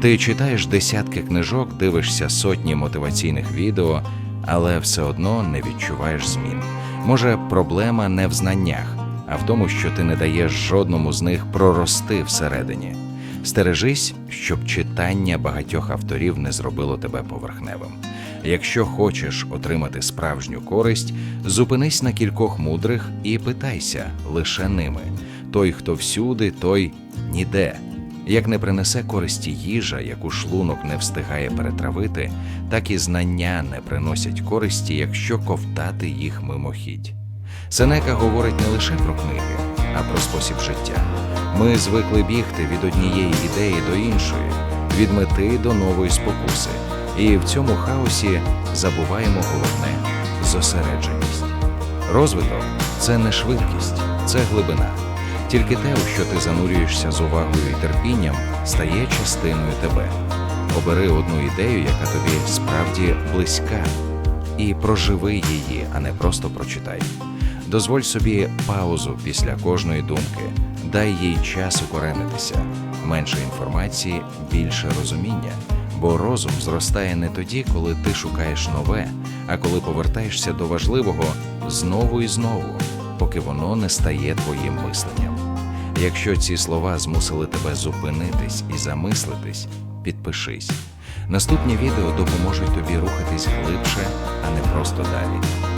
Ти читаєш десятки книжок, дивишся сотні мотиваційних відео, але все одно не відчуваєш змін. Може, проблема не в знаннях, а в тому, що ти не даєш жодному з них прорости всередині. Стережись, щоб читання багатьох авторів не зробило тебе поверхневим. Якщо хочеш отримати справжню користь, зупинись на кількох мудрих і питайся лише ними. Той, хто всюди, той ніде. Як не принесе користі їжа, яку шлунок не встигає перетравити, так і знання не приносять користі, якщо ковтати їх мимохідь. Сенека говорить не лише про книги, а про спосіб життя. Ми звикли бігти від однієї ідеї до іншої, від мети до нової спокуси. І в цьому хаосі забуваємо головне зосередженість. Розвиток це не швидкість, це глибина. Тільки те, у що ти занурюєшся з увагою і терпінням, стає частиною тебе. Обери одну ідею, яка тобі справді близька, і проживи її, а не просто прочитай. Дозволь собі паузу після кожної думки, дай їй час укоренитися. Менше інформації, більше розуміння. Бо розум зростає не тоді, коли ти шукаєш нове, а коли повертаєшся до важливого знову і знову, поки воно не стає твоїм мисленням. Якщо ці слова змусили тебе зупинитись і замислитись, підпишись. Наступні відео допоможуть тобі рухатись глибше, а не просто далі.